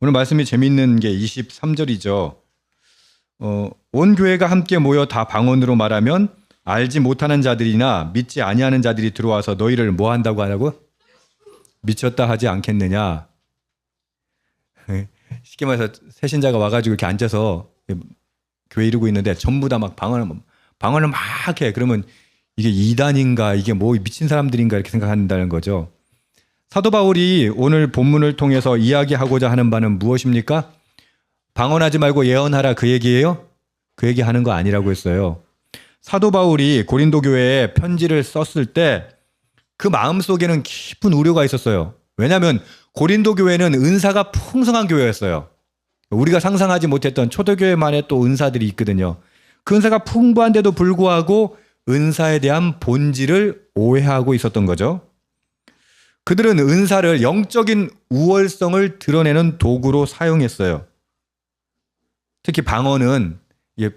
오늘 말씀이 재밌는 게 23절이죠. 어, 온 교회가 함께 모여 다 방언으로 말하면 알지 못하는 자들이나 믿지 아니하는 자들이 들어와서 너희를 뭐 한다고 하라고? 미쳤다 하지 않겠느냐? 쉽게 말해서 새신자가 와가지고 이렇게 앉아서 교회 이루고 있는데 전부 다 막 방언을 방언을 막 해. 그러면 이게 이단인가 이게 뭐 미친 사람들인가 이렇게 생각한다는 거죠. 사도 바울이 오늘 본문을 통해서 이야기하고자 하는 바는 무엇입니까? 방언하지 말고 예언하라 그 얘기예요? 그 얘기 하는 거 아니라고 했어요. 사도 바울이 고린도 교회에 편지를 썼을 때 그 마음 속에는 깊은 우려가 있었어요. 왜냐하면 고린도 교회는 은사가 풍성한 교회였어요. 우리가 상상하지 못했던 초대교회만의 또 은사들이 있거든요. 그 은사가 풍부한데도 불구하고 은사에 대한 본질을 오해하고 있었던 거죠. 그들은 은사를 영적인 우월성을 드러내는 도구로 사용했어요. 특히 방언은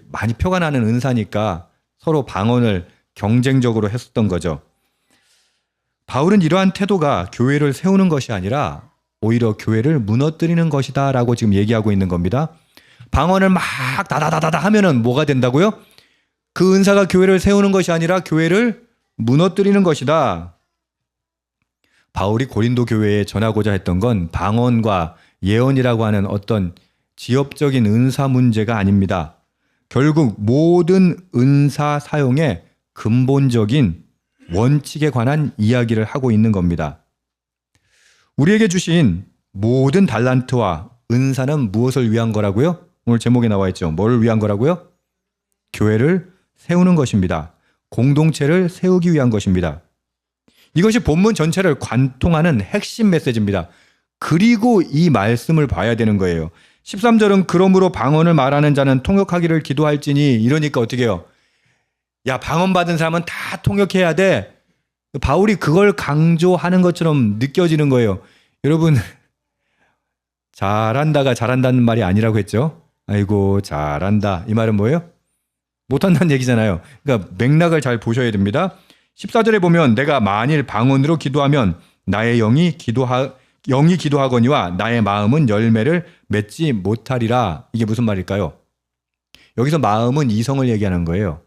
많이 표가 나는 은사니까 서로 방언을 경쟁적으로 했었던 거죠. 바울은 이러한 태도가 교회를 세우는 것이 아니라 오히려 교회를 무너뜨리는 것이다 라고 지금 얘기하고 있는 겁니다. 방언을 막 다다다다다 하면은 뭐가 된다고요? 그 은사가 교회를 세우는 것이 아니라 교회를 무너뜨리는 것이다. 바울이 고린도 교회에 전하고자 했던 건 방언과 예언이라고 하는 어떤 지엽적인 은사 문제가 아닙니다. 결국 모든 은사 사용의 근본적인 원칙에 관한 이야기를 하고 있는 겁니다. 우리에게 주신 모든 달란트와 은사는 무엇을 위한 거라고요? 오늘 제목에 나와 있죠. 뭘 위한 거라고요? 교회를 세우는 것입니다. 공동체를 세우기 위한 것입니다. 이것이 본문 전체를 관통하는 핵심 메시지입니다. 그리고 이 말씀을 봐야 되는 거예요. 13절은 그러므로 방언을 말하는 자는 통역하기를 기도할지니 이러니까 어떻게 해요? 야, 방언 받은 사람은 다 통역해야 돼. 바울이 그걸 강조하는 것처럼 느껴지는 거예요. 여러분, 잘한다가 잘한다는 말이 아니라고 했죠? 아이고, 잘한다. 이 말은 뭐예요? 못한다는 얘기잖아요. 그러니까 맥락을 잘 보셔야 됩니다. 14절에 보면 내가 만일 방언으로 기도하면 나의 영이 기도하 영이 기도하거니와 나의 마음은 열매를 맺지 못하리라. 이게 무슨 말일까요? 여기서 마음은 이성을 얘기하는 거예요.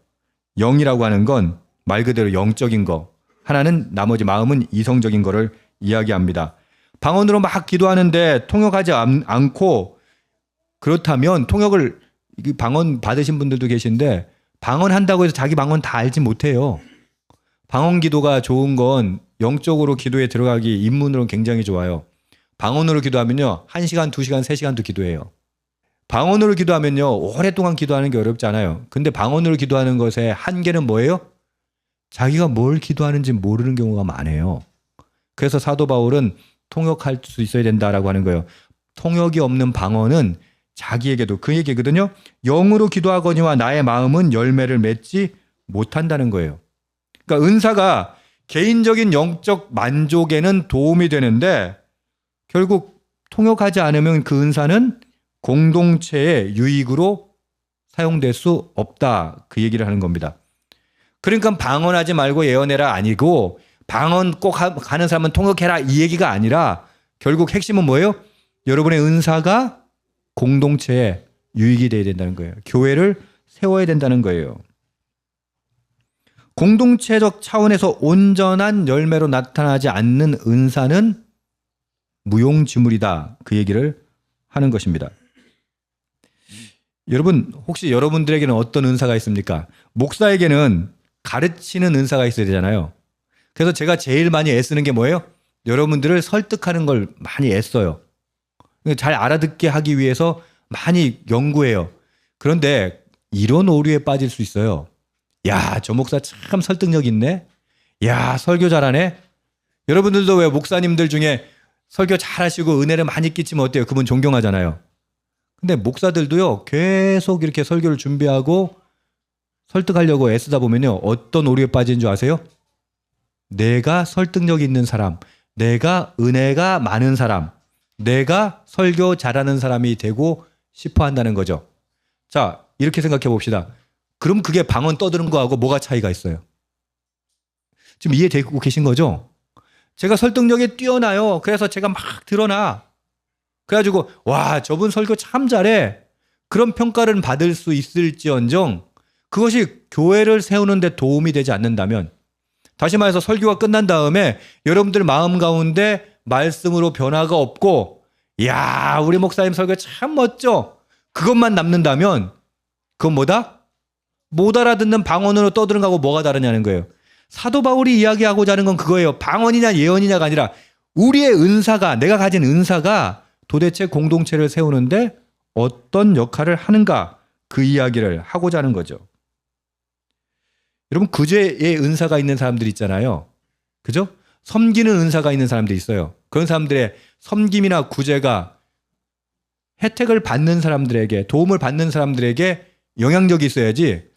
영이라고 하는 건 말 그대로 영적인 거. 하나는 나머지 마음은 이성적인 거를 이야기합니다. 방언으로 막 기도하는데 통역하지 않, 않고 그렇다면 통역을 방언 받으신 분들도 계신데 방언한다고 해서 자기 방언 다 알지 못해요. 방언 기도가 좋은 건 영적으로 기도에 들어가기 입문으로 굉장히 좋아요. 방언으로 기도하면요. 1시간, 2시간, 3시간도 기도해요. 방언으로 기도하면요. 오랫동안 기도하는 게 어렵지 않아요. 근데 방언으로 기도하는 것의 한계는 뭐예요? 자기가 뭘 기도하는지 모르는 경우가 많아요. 그래서 사도 바울은 통역할 수 있어야 된다라고 하는 거예요. 통역이 없는 방언은 자기에게도 그 얘기거든요. 영으로 기도하거니와 나의 마음은 열매를 맺지 못한다는 거예요. 그러니까 은사가 개인적인 영적 만족에는 도움이 되는데 결국 통역하지 않으면 그 은사는 공동체의 유익으로 사용될 수 없다. 그 얘기를 하는 겁니다. 그러니까 방언하지 말고 예언해라 아니고 방언 꼭 하는 사람은 통역해라 이 얘기가 아니라 결국 핵심은 뭐예요? 여러분의 은사가 공동체에 유익이 돼야 된다는 거예요. 교회를 세워야 된다는 거예요. 공동체적 차원에서 온전한 열매로 나타나지 않는 은사는 무용지물이다. 그 얘기를 하는 것입니다. 여러분, 혹시 여러분들에게는 어떤 은사가 있습니까? 목사에게는 가르치는 은사가 있어야 되잖아요. 그래서 제가 제일 많이 애쓰는 게 뭐예요? 여러분들을 설득하는 걸 많이 애써요. 잘 알아듣게 하기 위해서 많이 연구해요. 그런데 이런 오류에 빠질 수 있어요. 야, 저 목사 참 설득력 있네. 야, 설교 잘하네. 여러분들도 왜 목사님들 중에 설교 잘하시고 은혜를 많이 끼치면 어때요? 그분 존경하잖아요. 근데 목사들도요, 계속 이렇게 설교를 준비하고 설득하려고 애쓰다 보면요, 어떤 오류에 빠진 줄 아세요? 내가 설득력 있는 사람, 내가 은혜가 많은 사람, 내가 설교 잘하는 사람이 되고 싶어 한다는 거죠. 자, 이렇게 생각해 봅시다. 그럼 그게 방언 떠드는 거하고 뭐가 차이가 있어요? 지금 이해되고 계신 거죠? 제가 설득력이 뛰어나요. 그래서 제가 막 드러나. 그래가지고 와 저분 설교 참 잘해. 그런 평가를 받을 수 있을지언정 그것이 교회를 세우는데 도움이 되지 않는다면 다시 말해서 설교가 끝난 다음에 여러분들 마음 가운데 말씀으로 변화가 없고 야 우리 목사님 설교 참 멋져 그것만 남는다면 그건 뭐다? 못 알아듣는 방언으로 떠드는 거하고 뭐가 다르냐는 거예요. 사도 바울이 이야기하고자 하는 건 그거예요. 방언이냐 예언이냐가 아니라 우리의 은사가 내가 가진 은사가 도대체 공동체를 세우는데 어떤 역할을 하는가 그 이야기를 하고자 하는 거죠. 여러분 구제의 은사가 있는 사람들 있잖아요. 그죠? 섬기는 은사가 있는 사람들이 있어요. 그런 사람들의 섬김이나 구제가 혜택을 받는 사람들에게 도움을 받는 사람들에게 영향력이 있어야지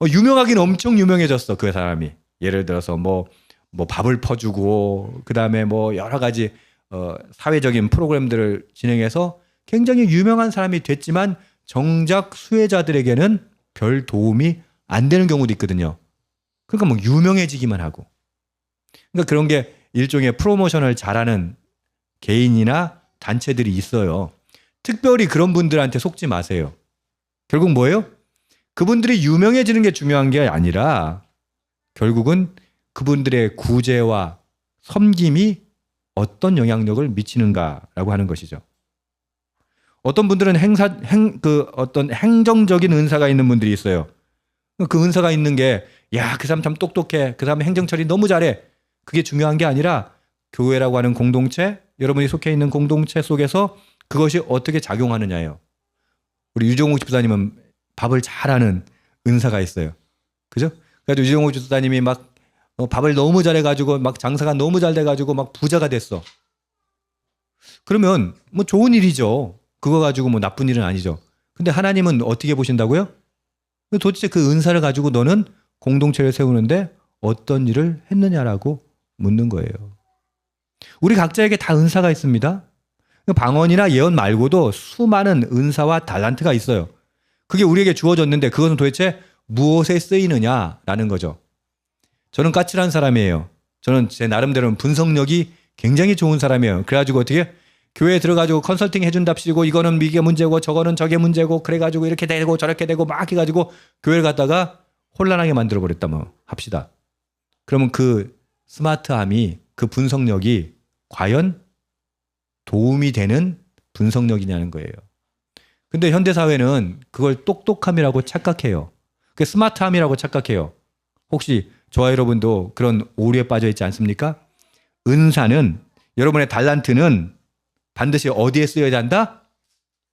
어, 유명하긴 엄청 유명해졌어 그 사람이 예를 들어서 뭐뭐 밥을 퍼주고 그 다음에 뭐 여러 가지 어, 사회적인 프로그램들을 진행해서 굉장히 유명한 사람이 됐지만 정작 수혜자들에게는 별 도움이 안 되는 경우도 있거든요. 그러니까 뭐 유명해지기만 하고 그러니까 그런 게 일종의 프로모션을 잘하는 개인이나 단체들이 있어요. 특별히 그런 분들한테 속지 마세요. 결국 뭐예요? 그분들이 유명해지는 게 중요한 게 아니라 결국은 그분들의 구제와 섬김이 어떤 영향력을 미치는가라고 하는 것이죠. 어떤 분들은 행사 행 그 어떤 행정적인 은사가 있는 분들이 있어요. 그 은사가 있는 게 야, 그 사람 참 똑똑해. 그 사람 행정 처리 너무 잘해. 그게 중요한 게 아니라 교회라고 하는 공동체, 여러분이 속해 있는 공동체 속에서 그것이 어떻게 작용하느냐예요. 우리 유종욱 집사님은 밥을 잘하는 은사가 있어요. 그죠? 그래서 유종욱 집사님이 막 어, 밥을 너무 잘해가지고 막 장사가 너무 잘 돼가지고 막 부자가 됐어. 그러면 뭐 좋은 일이죠. 그거 가지고 뭐 나쁜 일은 아니죠. 근데 하나님은 어떻게 보신다고요? 도대체 그 은사를 가지고 너는 공동체를 세우는데 어떤 일을 했느냐라고 묻는 거예요. 우리 각자에게 다 은사가 있습니다. 방언이나 예언 말고도 수많은 은사와 달란트가 있어요. 그게 우리에게 주어졌는데 그것은 도대체 무엇에 쓰이느냐라는 거죠. 저는 까칠한 사람이에요. 저는 제 나름대로는 분석력이 굉장히 좋은 사람이에요. 그래가지고 어떻게 교회에 들어가지고 컨설팅 해준답시고 이거는 이게 문제고 저거는 저게 문제고 그래가지고 이렇게 되고 저렇게 되고 막 해가지고 교회를 갔다가 혼란하게 만들어 버렸다 뭐 합시다. 그러면 그 스마트함이 그 분석력이 과연 도움이 되는 분석력이냐는 거예요. 근데 현대 사회는 그걸 똑똑함이라고 착각해요. 그 스마트함이라고 착각해요. 혹시 저와 여러분도 그런 오류에 빠져 있지 않습니까? 은사는 여러분의 달란트는 반드시 어디에 쓰여야 한다?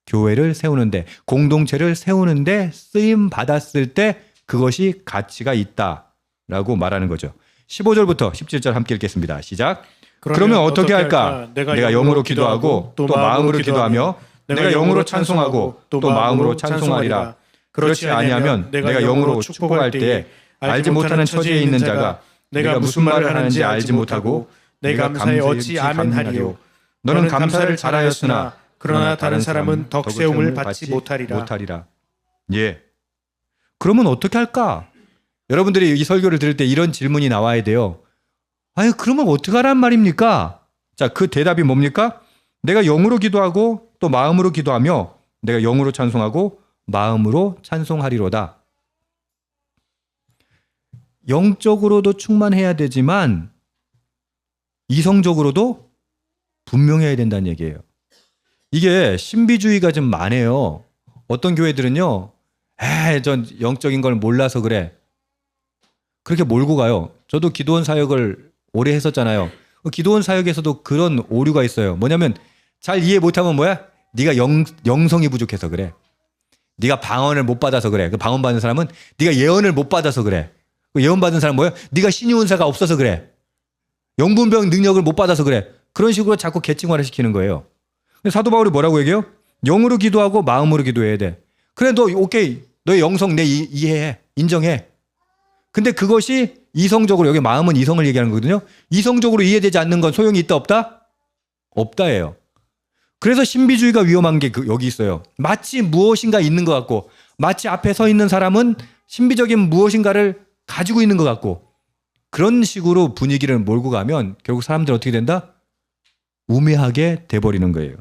교회를 세우는데 공동체를 세우는데 쓰임 받았을 때 그것이 가치가 있다라고 말하는 거죠. 15절부터 17절 함께 읽겠습니다. 시작. 그러면, 어떻게 할까? 내가, 영으로 기도하고 또 마음으로 기도하며 내가 영으로 찬송하고 또 마음으로 찬송하리라. 그렇지 아니하면 내가 영으로 축복할 때에 알지 못하는 처지에 있는 자가 내가 무슨 말을 하는지 알지 못하고 내가 감사에 어찌 아멘하리요. 너는 감사를 잘하였으나 그러나 다른 사람은 덕세움을 받지 못하리라. 못하리라. 예. 그러면 어떻게 할까? 여러분들이 이 설교를 들을 때 이런 질문이 나와야 돼요. 아니, 그러면 어떻게 하란 말입니까? 자, 그 대답이 뭡니까? 내가 영으로 기도하고 또 마음으로 기도하며 내가 영으로 찬송하고 마음으로 찬송하리로다. 영적으로도 충만해야 되지만 이성적으로도 분명해야 된다는 얘기예요. 이게 신비주의가 좀 많아요. 어떤 교회들은요, 에, 전 영적인 걸 몰라서 그래. 그렇게 몰고 가요. 저도 기도원 사역을 오래 했었잖아요. 그 기도원 사역에서도 그런 오류가 있어요. 뭐냐면 잘 이해 못하면 뭐야? 네가 영, 영성이 부족해서 그래. 네가 방언을 못 받아서 그래. 그 방언 받는 사람은 네가 예언을 못 받아서 그래. 그 예언 받은 사람은 뭐야? 네가 신유 은사가 없어서 그래. 영분병 능력을 못 받아서 그래. 그런 식으로 자꾸 계층화를 시키는 거예요. 사도 바울이 뭐라고 얘기해요? 영으로 기도하고 마음으로 기도해야 돼. 그래 너 오케이. 너의 영성 내 이, 이해해. 인정해. 근데 그것이 이성적으로 여기 마음은 이성을 얘기하는 거거든요. 이성적으로 이해되지 않는 건 소용이 있다 없다? 없다예요. 그래서 신비주의가 위험한 게 그 여기 있어요. 마치 무엇인가 있는 것 같고 마치 앞에 서 있는 사람은 신비적인 무엇인가를 가지고 있는 것 같고 그런 식으로 분위기를 몰고 가면 결국 사람들 어떻게 된다? 우매하게 돼버리는 거예요.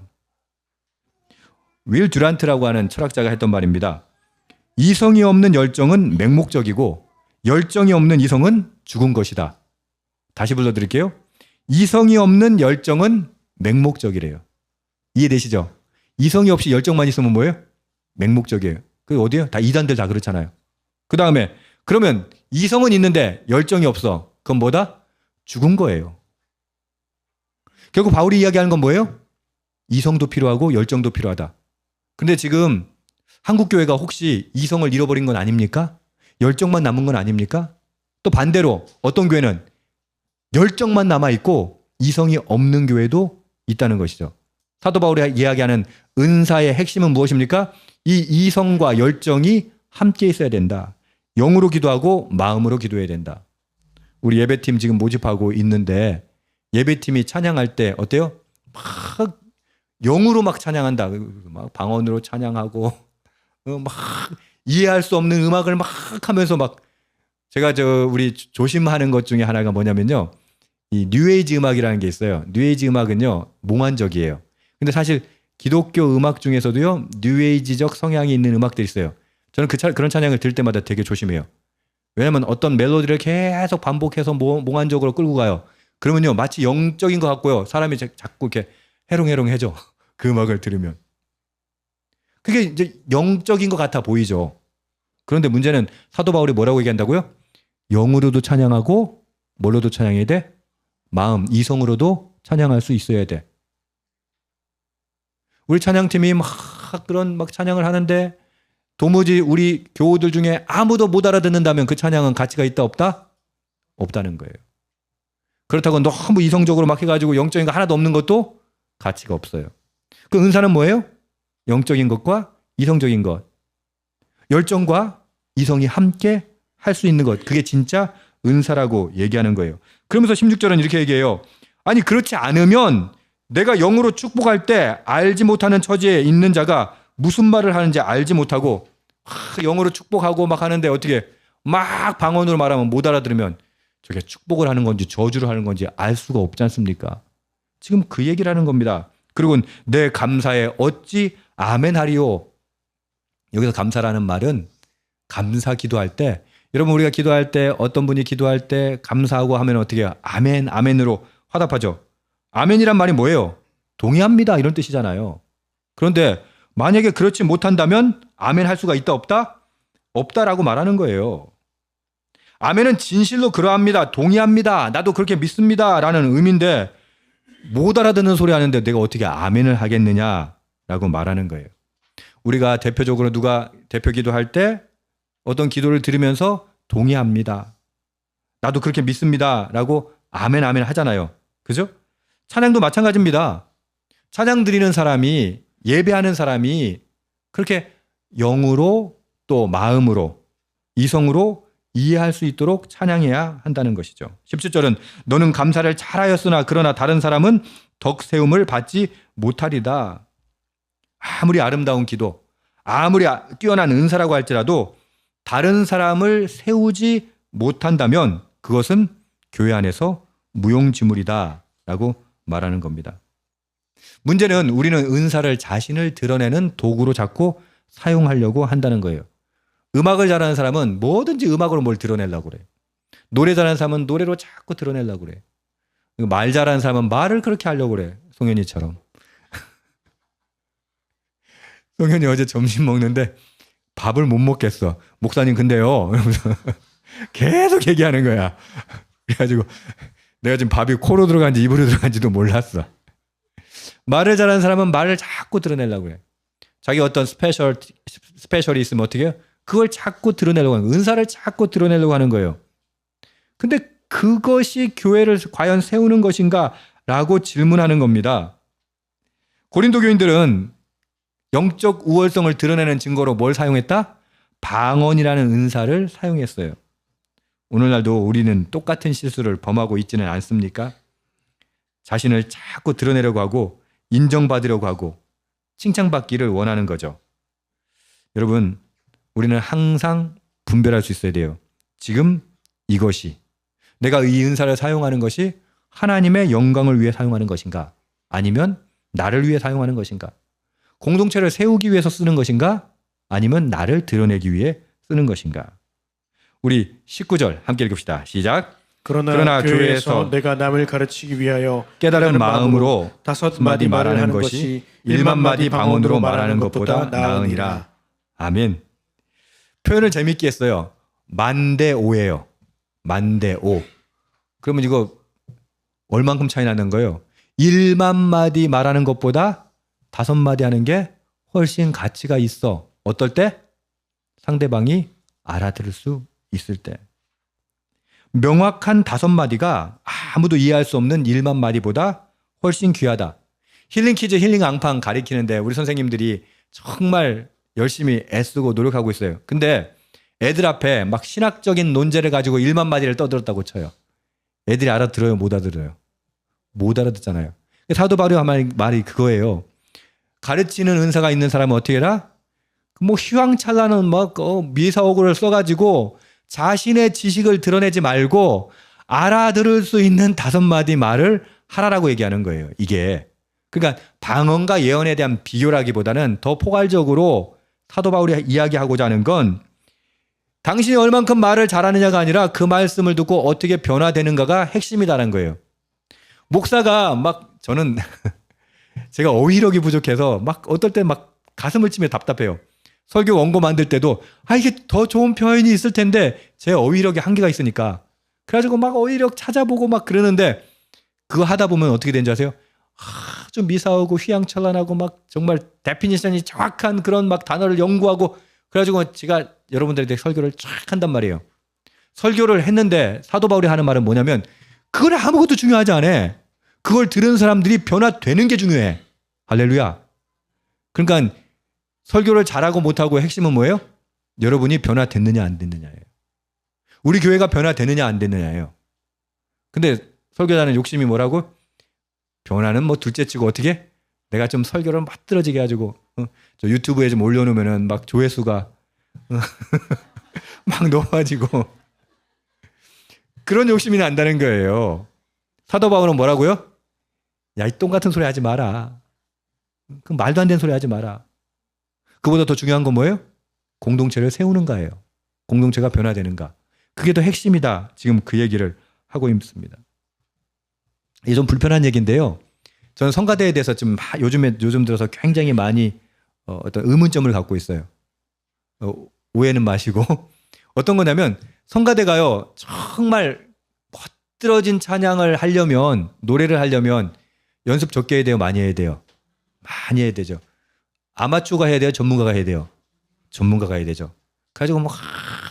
윌 듀란트라고 하는 철학자가 했던 말입니다. 이성이 없는 열정은 맹목적이고 열정이 없는 이성은 죽은 것이다. 다시 불러드릴게요. 이성이 없는 열정은 맹목적이래요. 이해되시죠? 이성이 없이 열정만 있으면 뭐예요? 맹목적이에요. 그 어디요? 다 이단들 다 그렇잖아요. 그 다음에 그러면 이성은 있는데 열정이 없어. 그건 뭐다? 죽은 거예요. 결국 바울이 이야기하는 건 뭐예요? 이성도 필요하고 열정도 필요하다. 근데 지금 한국 교회가 혹시 이성을 잃어버린 건 아닙니까? 열정만 남은 건 아닙니까? 또 반대로 어떤 교회는 열정만 남아 있고 이성이 없는 교회도 있다는 것이죠. 사도 바울이 이야기하는 은사의 핵심은 무엇입니까? 이 이성과 열정이 함께 있어야 된다. 영으로 기도하고 마음으로 기도해야 된다. 우리 예배팀 지금 모집하고 있는데 예배팀이 찬양할 때 어때요? 막 영으로 막 찬양한다. 막 방언으로 찬양하고 어, 막 이해할 수 없는 음악을 막 하면서 막 제가 저 우리 조심하는 것 중에 하나가 뭐냐면요. 이 뉴에이지 음악이라는 게 있어요. 뉴에이지 음악은요. 몽환적이에요. 근데 사실 기독교 음악 중에서도요. 뉴에이지적 성향이 있는 음악들이 있어요. 저는 그 차, 그런 찬양을 들을 때마다 되게 조심해요. 왜냐면 어떤 멜로디를 계속 반복해서 몽- 몽환적으로 끌고 가요. 그러면요. 마치 영적인 것 같고요. 사람이 자- 자꾸 이렇게 해롱해롱해져. 그 음악을 들으면. 그게 이제 영적인 것 같아 보이죠. 그런데 문제는 사도 바울이 뭐라고 얘기한다고요? 영으로도 찬양하고 뭘로도 찬양해야 돼? 마음, 이성으로도 찬양할 수 있어야 돼. 우리 찬양팀이 막 그런 막 찬양을 하는데 도무지 우리 교우들 중에 아무도 못 알아듣는다면 그 찬양은 가치가 있다 없다? 없다는 거예요. 그렇다고 너무 이성적으로 막 해가지고 영적인 거 하나도 없는 것도 가치가 없어요. 그 은사는 뭐예요? 영적인 것과 이성적인 것. 열정과 이성이 함께 할 수 있는 것. 그게 진짜 은사라고 얘기하는 거예요. 그러면서 16절은 이렇게 얘기해요. 아니, 그렇지 않으면 내가 영으로 축복할 때 알지 못하는 처지에 있는 자가 무슨 말을 하는지 알지 못하고 하, 영어로 축복하고 막 하는데 어떻게 막 방언으로 말하면 못 알아들으면 저게 축복을 하는 건지 저주를 하는 건지 알 수가 없지 않습니까? 지금 그 얘기를 하는 겁니다. 그리고 내 감사에 어찌 아멘 하리요. 여기서 감사라는 말은 감사 기도할 때 여러분 우리가 기도할 때 어떤 분이 기도할 때 감사하고 하면 어떻게? 아멘 아멘으로 화답하죠. 아멘이란 말이 뭐예요? 동의합니다 이런 뜻이잖아요. 그런데 만약에 그렇지 못한다면 아멘 할 수가 있다 없다? 없다라고 말하는 거예요. 아멘은 진실로 그러합니다. 동의합니다. 나도 그렇게 믿습니다 라는 의미인데 못 알아듣는 소리 하는데 내가 어떻게 아멘을 하겠느냐라고 말하는 거예요. 우리가 대표적으로 누가 대표 기도할 때 어떤 기도를 들으면서 동의합니다. 나도 그렇게 믿습니다 라고 아멘 아멘 하잖아요. 그죠? 찬양도 마찬가지입니다. 찬양 드리는 사람이 예배하는 사람이 그렇게 영으로 또 마음으로 이성으로 이해할 수 있도록 찬양해야 한다는 것이죠. 17절은 너는 감사를 잘하였으나 그러나 다른 사람은 덕 세움을 받지 못하리다. 아무리 아름다운 기도, 아무리 아- 뛰어난 은사라고 할지라도 다른 사람을 세우지 못한다면 그것은 교회 안에서 무용지물이다라고 말하는 겁니다. 문제는 우리는 은사를 자신을 드러내는 도구로 자꾸 사용하려고 한다는 거예요. 음악을 잘하는 사람은 뭐든지 음악으로 뭘 드러내려고 그래. 노래 잘하는 사람은 노래로 자꾸 드러내려고 그래. 말 잘하는 사람은 말을 그렇게 하려고 그래. 송현이처럼. 송현이 어제 점심 먹는데 밥을 못 먹겠어. 목사님 근데요. 계속 얘기하는 거야. 그래가지고 내가 지금 밥이 코로 들어간지 입으로 들어간지도 몰랐어. 말을 잘하는 사람은 말을 자꾸 드러내려고 그래. 자기 어떤 스페셜 스페셜이 있으면 어떻게 해요? 그걸 자꾸 드러내려고 하는. 은사를 자꾸 드러내려고 하는 거예요. 근데 그것이 교회를 과연 세우는 것인가? 라고 질문하는 겁니다. 고린도 교인들은 영적 우월성을 드러내는 증거로 뭘 사용했다? 방언이라는 은사를 사용했어요. 오늘날도 우리는 똑같은 실수를 범하고 있지는 않습니까? 자신을 자꾸 드러내려고 하고 인정받으려고 하고 칭찬받기를 원하는 거죠. 여러분, 우리는 항상 분별할 수 있어야 돼요. 지금 이것이 내가 이 은사를 사용하는 것이 하나님의 영광을 위해 사용하는 것인가? 아니면 나를 위해 사용하는 것인가? 공동체를 세우기 위해서 쓰는 것인가? 아니면 나를 드러내기 위해 쓰는 것인가? 우리 19절 함께 읽읍시다. 시작. 그러나, 그러나 교회에서, 교회에서 내가 남을 가르치기 위하여 깨달은 마음으로 다섯 마디 말을 하는 것이 일만 마디 방언으로 말하는 것보다 나으니라. 아멘. 표현을 재밌게 했어요. 만대오예요. 만대오. 그러면 이거 얼만큼 차이 나는 거예요? 1만 마디 말하는 것보다 다섯 마디 하는 게 훨씬 가치가 있어. 어떨 때? 상대방이 알아들을 수 있을 때. 명확한 다섯 마디가 아무도 이해할 수 없는 1만 마디보다 훨씬 귀하다. 힐링 퀴즈, 힐링 앙팡 가리키는데 우리 선생님들이 정말 열심히 애쓰고 노력하고 있어요. 근데 애들 앞에 막 신학적인 논제를 가지고 1만 마디를 떠들었다고 쳐요. 애들이 알아들어요? 못 알아들어요? 못 알아듣잖아요. 사도 말이, 말이 그거예요. 가르치는 은사가 있는 사람은 어떻게 해라? 뭐 휘황찬란한 막 어, 미사오고를 써가지고 자신의 지식을 드러내지 말고 알아들을 수 있는 다섯 마디 말을 하라라고 얘기하는 거예요. 이게 그러니까 방언과 예언에 대한 비교라기보다는 더 포괄적으로 사도 바울이 이야기하고자 하는 건 당신이 얼만큼 말을 잘하느냐가 아니라 그 말씀을 듣고 어떻게 변화되는가가 핵심이다라는 거예요. 목사가 막 저는 제가 어휘력이 부족해서 막 어떨 때 막 가슴을 치며 답답해요. 설교 원고 만들 때도 아 이게 더 좋은 표현이 있을 텐데 제 어휘력이 한계가 있으니까 그래가지고 막 어휘력 찾아보고 막 그러는데 그거 하다 보면 어떻게 되는지 아세요? 아주 미사하고 휘황찬란하고 막 정말 데피니션이 정확한 그런 막 단어를 연구하고 그래가지고 제가 여러분들에게 설교를 쫙 한단 말이에요. 설교를 했는데 사도 바울이 하는 말은 뭐냐면 그걸 아무것도 중요하지 않아. 그걸 들은 사람들이 변화되는 게 중요해. 할렐루야. 그러니까 설교를 잘하고 못하고 핵심은 뭐예요? 여러분이 변화됐느냐 안 됐느냐예요. 우리 교회가 변화되느냐 안 됐느냐예요. 근데 설교자는 욕심이 뭐라고? 변화는 뭐 둘째 치고 어떻게? 내가 좀 설교를 맛들어지게 해가지고 어, 저 유튜브에 좀 올려놓으면은 막 조회수가 어, 막 높아지고 그런 욕심이 난다는 거예요. 사도 바울은 뭐라고요? 야 이 똥 같은 소리 하지 마라. 그 말도 안 되는 소리 하지 마라. 그보다 더 중요한 건 뭐예요? 공동체를 세우는가예요. 공동체가 변화되는가. 그게 더 핵심이다. 지금 그 얘기를 하고 있습니다. 이게 좀 불편한 얘기인데요. 저는 성가대에 대해서 좀 하- 요즘에 요즘 들어서 굉장히 많이 어, 어떤 의문점을 갖고 있어요. 어, 오해는 마시고 어떤 거냐면 성가대가요 정말 멋들어진 찬양을 하려면 노래를 하려면 연습 적게 해야 돼요, 많이 해야 돼요, 많이 해야 되죠. 아마추어가 해야 돼요, 전문가가 해야 돼요. 전문가가 해야 되죠. 가지고 뭐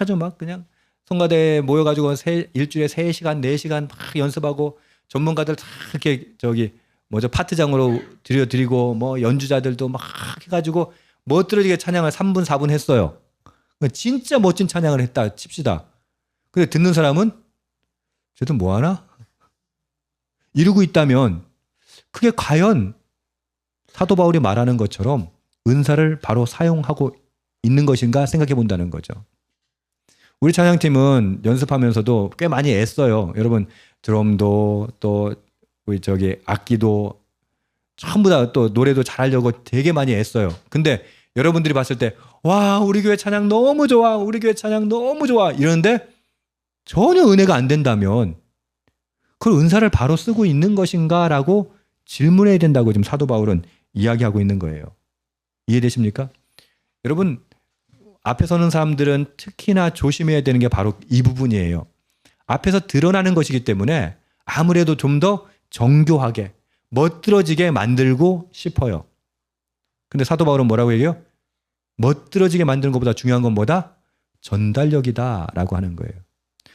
아주 막 그냥 성가대에 모여가지고 세, 일주일에 3시간, 4시간 막 연습하고 전문가들 다 이렇게 저기 뭐죠 파트장으로 들여드리고 뭐 연주자들도 막 해가지고 멋들어지게 찬양을 3분, 4분 했어요. 진짜 멋진 찬양을 했다 칩시다. 근데 듣는 사람은 쟤도 뭐 하나? 이러고 있다면 그게 과연 사도 바울이 말하는 것처럼 은사를 바로 사용하고 있는 것인가 생각해 본다는 거죠. 우리 찬양팀은 연습하면서도 꽤 많이 애써요. 여러분 드럼도 또 우리 저기 악기도 전부 다 또 노래도 잘하려고 되게 많이 애써요. 근데 여러분들이 봤을 때 와 우리 교회 찬양 너무 좋아 우리 교회 찬양 너무 좋아 이러는데 전혀 은혜가 안 된다면 그걸 은사를 바로 쓰고 있는 것인가라고 질문해야 된다고 지금 사도 바울은 이야기하고 있는 거예요. 이해되십니까? 여러분 앞에 서는 사람들은 특히나 조심해야 되는 게 바로 이 부분이에요. 앞에서 드러나는 것이기 때문에 아무래도 좀 더 정교하게 멋들어지게 만들고 싶어요. 근데 사도 바울은 뭐라고 얘기해요? 멋들어지게 만드는 것보다 중요한 건 뭐다? 전달력이다 라고 하는 거예요.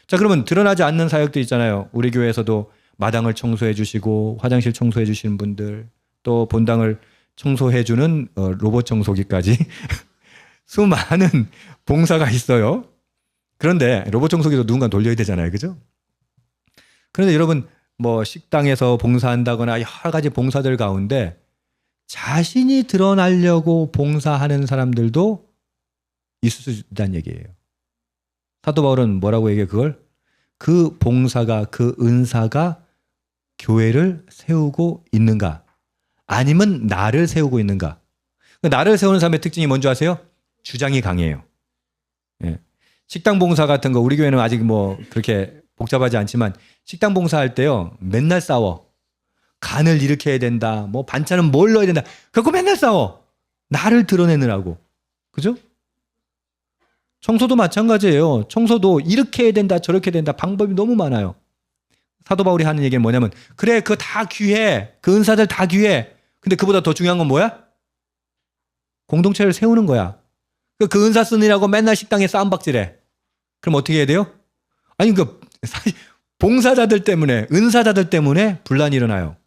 자, 그러면 드러나지 않는 사역도 있잖아요. 우리 교회에서도 마당을 청소해 주시고 화장실 청소해 주시는 분들 또 본당을 청소해 주는 어, 로봇 청소기까지 수많은 봉사가 있어요. 그런데 로봇 청소기도 누군가 돌려야 되잖아요. 그죠? 그런데 여러분 뭐 식당에서 봉사한다거나 여러 가지 봉사들 가운데 자신이 드러나려고 봉사하는 사람들도 있을 수 있다는 얘기예요. 사도 바울은 뭐라고 얘기해 그걸? 그 봉사가 그 은사가 교회를 세우고 있는가? 아니면 나를 세우고 있는가? 나를 세우는 사람의 특징이 뭔지 아세요? 주장이 강해요. 예. 식당 봉사 같은 거 우리 교회는 아직 뭐 그렇게 복잡하지 않지만 식당 봉사할 때요 맨날 싸워. 간을 해야 된다. 뭐 반찬은 뭘 넣어야 된다. 그거 맨날 싸워. 나를 드러내느라고. 그죠? 청소도 마찬가지예요. 청소도 이렇게 해야 된다, 저렇게 해야 된다. 방법이 너무 많아요. 사도 바울이 하는 얘기는 뭐냐면 그래 그거 다 귀해. 그 은사들 다 귀해. 근데 그보다 더 중요한 건 뭐야? 공동체를 세우는 거야. 그, 그 은사 쓰느라고 맨날 식당에 싸움박질해. 그럼 어떻게 해야 돼요? 아니 그 사실 봉사자들 때문에 은사자들 때문에 분란이 일어나요.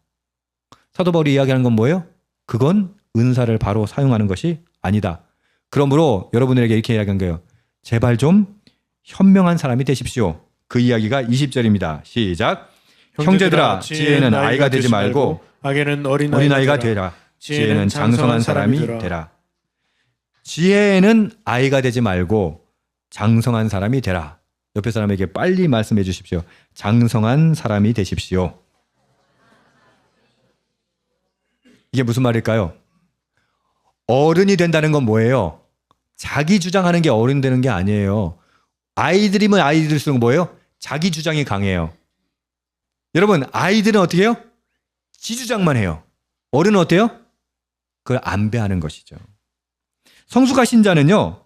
사도 바울이 이야기하는 건 뭐예요? 그건 은사를 바로 사용하는 것이 아니다. 그러므로 여러분들에게 이렇게 이야기한 거예요. 제발 좀 현명한 사람이 되십시오. 그 이야기가 20절입니다. 시작. 형제들아 지혜는 아이가 되지 말고 악에는 어린 어린아이가 되라. 지혜는 장성한 사람이 되라. 지혜는 아이가 되지 말고 장성한 사람이 되라. 옆에 사람에게 빨리 말씀해 주십시오. 장성한 사람이 되십시오. 이게 무슨 말일까요? 어른이 된다는 건 뭐예요? 자기 주장하는 게 어른 되는 게 아니에요. 아이들이면 아이들일수록 뭐예요? 자기 주장이 강해요. 여러분, 아이들은 어떻게 해요? 지 주장만 해요. 어른은 어때요? 그걸 안배하는 것이죠. 성숙한 신자는요,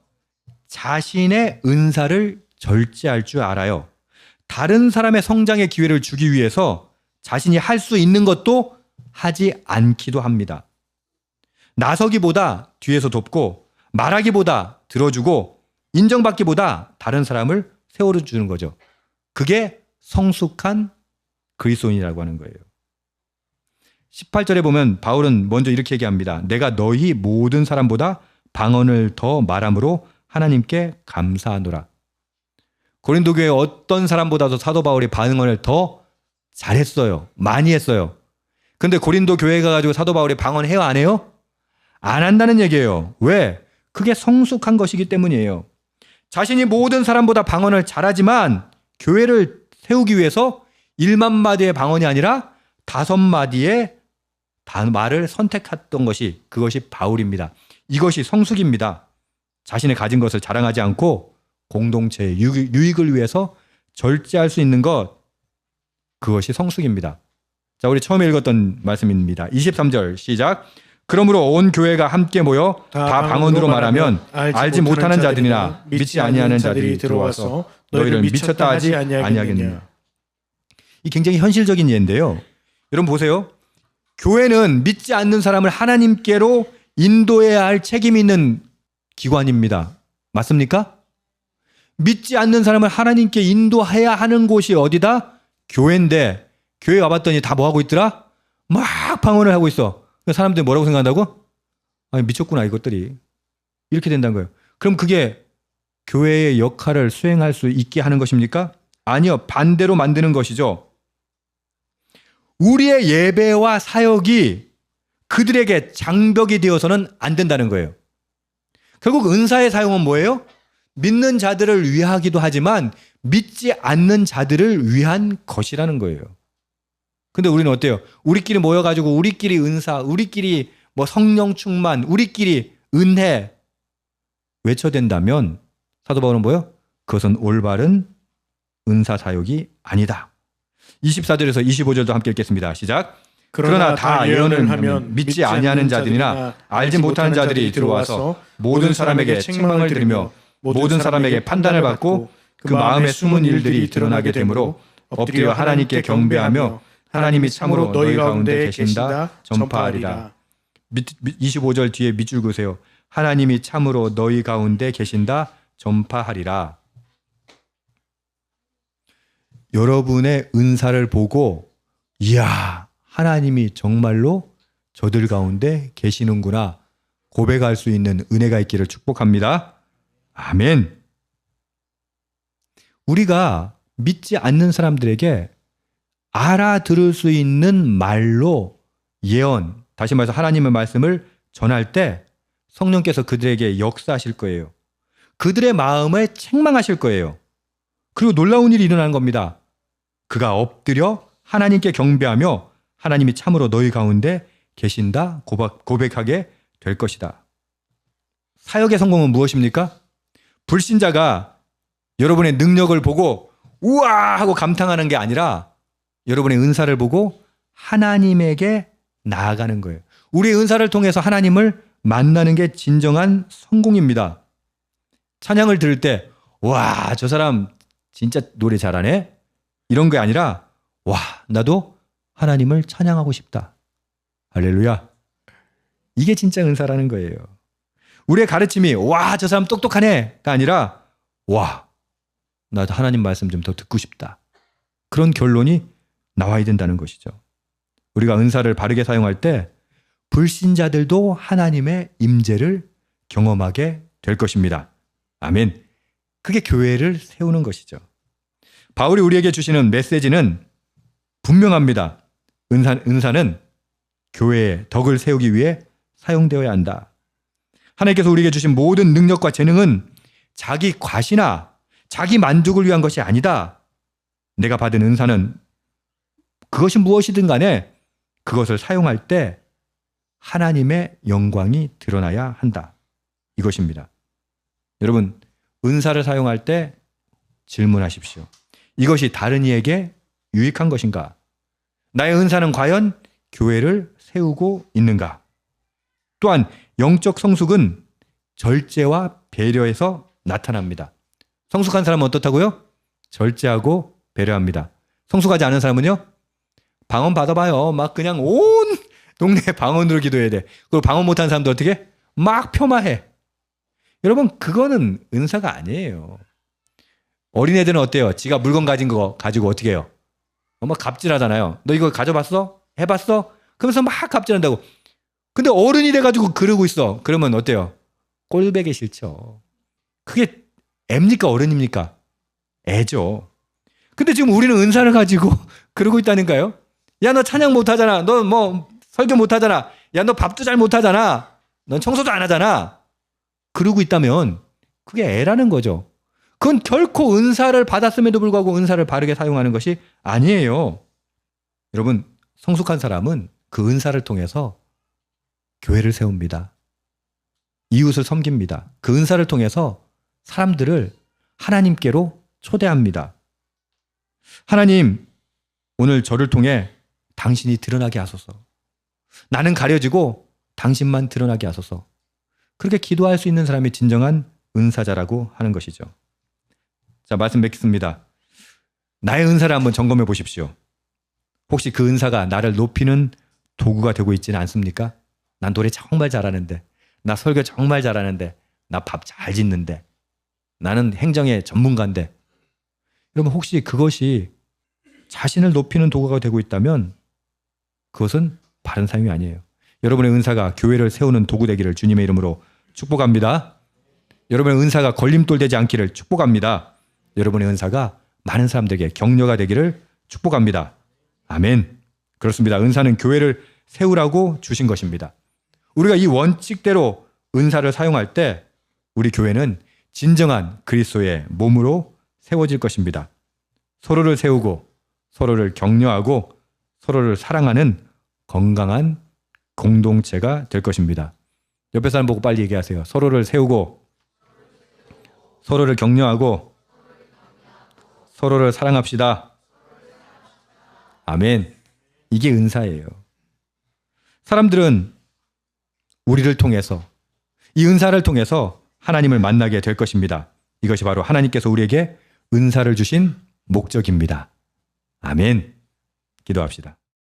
자신의 은사를 절제할 줄 알아요. 다른 사람의 성장의 기회를 주기 위해서 자신이 할 수 있는 것도 하지 않기도 합니다. 나서기보다 뒤에서 돕고 말하기보다 들어주고 인정받기보다 다른 사람을 세워주는 거죠. 그게 성숙한 그리스도인이라고 하는 거예요. 18절에 보면 바울은 먼저 이렇게 얘기합니다. 내가 너희 모든 사람보다 방언을 더 말함으로 하나님께 감사하노라. 고린도 교회 어떤 사람보다도 사도 바울이 방언을 더 잘했어요. 많이 했어요. 근데 고린도 교회 가 가지고 사도 바울이 방언 해요 안 해요? 안 한다는 얘기예요. 왜? 그게 성숙한 것이기 때문이에요. 자신이 모든 사람보다 방언을 잘하지만 교회를 세우기 위해서 1만 마디의 방언이 아니라 다섯 마디의 단- 말을 선택했던 것이 그것이 바울입니다. 이것이 성숙입니다. 자신의 가진 것을 자랑하지 않고 공동체의 유익- 유익을 위해서 절제할 수 있는 것 그것이 성숙입니다. 자, 우리 처음에 읽었던 말씀입니다. 23절 시작. 그러므로 온 교회가 함께 모여 다 방언으로 말하면 알지 못하는 자들이나 믿지 아니하는 자들이 들어와서 너희를 미쳤다 하지 아니하겠느냐. 이 굉장히 현실적인 예인데요. 여러분 보세요. 교회는 믿지 않는 사람을 하나님께로 인도해야 할 책임 있는 기관입니다. 맞습니까? 믿지 않는 사람을 하나님께 인도해야 하는 곳이 어디다? 교회인데 교회 와봤더니 다 뭐 하고 있더라? 막 방언을 하고 있어. 사람들이 뭐라고 생각한다고? 아니 미쳤구나 이것들이. 이렇게 된다는 거예요. 그럼 그게 교회의 역할을 수행할 수 있게 하는 것입니까? 아니요. 반대로 만드는 것이죠. 우리의 예배와 사역이 그들에게 장벽이 되어서는 안 된다는 거예요. 결국 은사의 사용은 뭐예요? 믿는 자들을 위하기도 하지만 믿지 않는 자들을 위한 것이라는 거예요. 근데 우리는 어때요? 우리끼리 모여가지고 우리끼리 은사, 우리끼리 뭐 성령 충만, 우리끼리 은혜 외쳐댄다면 사도 바울은 뭐요? 그것은 올바른 은사 사역이 아니다. 24절에서 25절도 함께 읽겠습니다. 시작. 그러나 다 예언을 하면 믿지 아니하는 자들이나 알지 못하는 자들이 들어와서 모든 사람에게 책망을 들으며 모든 사람에게 판단을 받고 그 마음에 숨은 일들이 드러나게 되므로 엎드려 하나님께 경배하며 하나님이 참으로 너희 가운데 계신다 전파하리라. 25절 뒤에 밑줄 그으세요. 하나님이 참으로 너희 가운데 계신다 전파하리라. 여러분의 은사를 보고 이야 하나님이 정말로 저들 가운데 계시는구나 고백할 수 있는 은혜가 있기를 축복합니다. 아멘. 우리가 믿지 않는 사람들에게 알아들을 수 있는 말로 예언, 다시 말해서 하나님의 말씀을 전할 때 성령께서 그들에게 역사하실 거예요. 그들의 마음에 책망하실 거예요. 그리고 놀라운 일이 일어나는 겁니다. 그가 엎드려 하나님께 경배하며 하나님이 참으로 너희 가운데 계신다 고백, 고백하게 될 것이다. 사역의 성공은 무엇입니까? 불신자가 여러분의 능력을 보고 우와 하고 감탄하는 게 아니라 여러분의 은사를 보고 하나님에게 나아가는 거예요. 우리의 은사를 통해서 하나님을 만나는 게 진정한 성공입니다. 찬양을 들을 때, 와, 저 사람 진짜 노래 잘하네? 이런 게 아니라, 와, 나도 하나님을 찬양하고 싶다. 할렐루야. 이게 진짜 은사라는 거예요. 우리의 가르침이, 와, 저 사람 똑똑하네! 가 아니라, 와, 나도 하나님 말씀 좀 더 듣고 싶다. 그런 결론이 나와야 된다는 것이죠. 우리가 은사를 바르게 사용할 때 불신자들도 하나님의 임재를 경험하게 될 것입니다. 아멘. 그게 교회를 세우는 것이죠. 바울이 우리에게 주시는 메시지는 분명합니다. 은사, 은사는 교회의 덕을 세우기 위해 사용되어야 한다. 하나님께서 우리에게 주신 모든 능력과 재능은 자기 과시나 자기 만족을 위한 것이 아니다. 내가 받은 은사는 그것이 무엇이든 간에 그것을 사용할 때 하나님의 영광이 드러나야 한다. 이것입니다. 여러분, 은사를 사용할 때 질문하십시오. 이것이 다른 이에게 유익한 것인가? 나의 은사는 과연 교회를 세우고 있는가? 또한 영적 성숙은 절제와 배려에서 나타납니다. 성숙한 사람은 어떻다고요? 절제하고 배려합니다. 성숙하지 않은 사람은요? 방언 받아봐요. 막 그냥 온 동네 방언으로 기도해야 돼. 그리고 방언 못하는 사람도 어떻게? 막 폄하해. 여러분 그거는 은사가 아니에요. 어린애들은 어때요? 지가 물건 가진 거 가지고 어떻게 해요? 막 갑질하잖아요. 너 이거 가져봤어? 해봤어? 그러면서 막 갑질한다고. 근데 어른이 돼가지고 그러고 있어. 그러면 어때요? 꼴배기 싫죠. 그게 애입니까 어른입니까? 애죠. 근데 지금 우리는 은사를 가지고 그러고 있다니까요. 야 너 찬양 못 하잖아. 너 뭐 설교 못 하잖아. 야 너 밥도 잘 못 하잖아. 넌 청소도 안 하잖아. 그러고 있다면 그게 애라는 거죠. 그건 결코 은사를 받았음에도 불구하고 은사를 바르게 사용하는 것이 아니에요. 여러분 성숙한 사람은 그 은사를 통해서 교회를 세웁니다. 이웃을 섬깁니다. 그 은사를 통해서 사람들을 하나님께로 초대합니다. 하나님, 오늘 저를 통해 당신이 드러나게 하소서. 나는 가려지고 당신만 드러나게 하소서. 그렇게 기도할 수 있는 사람이 진정한 은사자라고 하는 것이죠. 자, 말씀 맺겠습니다. 나의 은사를 한번 점검해 보십시오. 혹시 그 은사가 나를 높이는 도구가 되고 있지는 않습니까? 난 노래 정말 잘하는데, 나 설교 정말 잘하는데, 나 밥 잘 짓는데, 나는 행정의 전문가인데, 여러분 혹시 그것이 자신을 높이는 도구가 되고 있다면 그것은 바른 사용이 아니에요. 여러분의 은사가 교회를 세우는 도구 되기를 주님의 이름으로 축복합니다. 여러분의 은사가 걸림돌 되지 않기를 축복합니다. 여러분의 은사가 많은 사람들에게 격려가 되기를 축복합니다. 아멘. 그렇습니다. 은사는 교회를 세우라고 주신 것입니다. 우리가 이 원칙대로 은사를 사용할 때 우리 교회는 진정한 그리스도의 몸으로 세워질 것입니다. 서로를 세우고 서로를 격려하고 서로를 사랑하는 건강한 공동체가 될 것입니다. 옆에 사람 보고 빨리 얘기하세요. 서로를 세우고 서로를 격려하고 서로를 사랑합시다. 아멘. 이게 은사예요. 사람들은 우리를 통해서 이 은사를 통해서 하나님을 만나게 될 것입니다. 이것이 바로 하나님께서 우리에게 은사를 주신 목적입니다. 아멘. 기도합시다.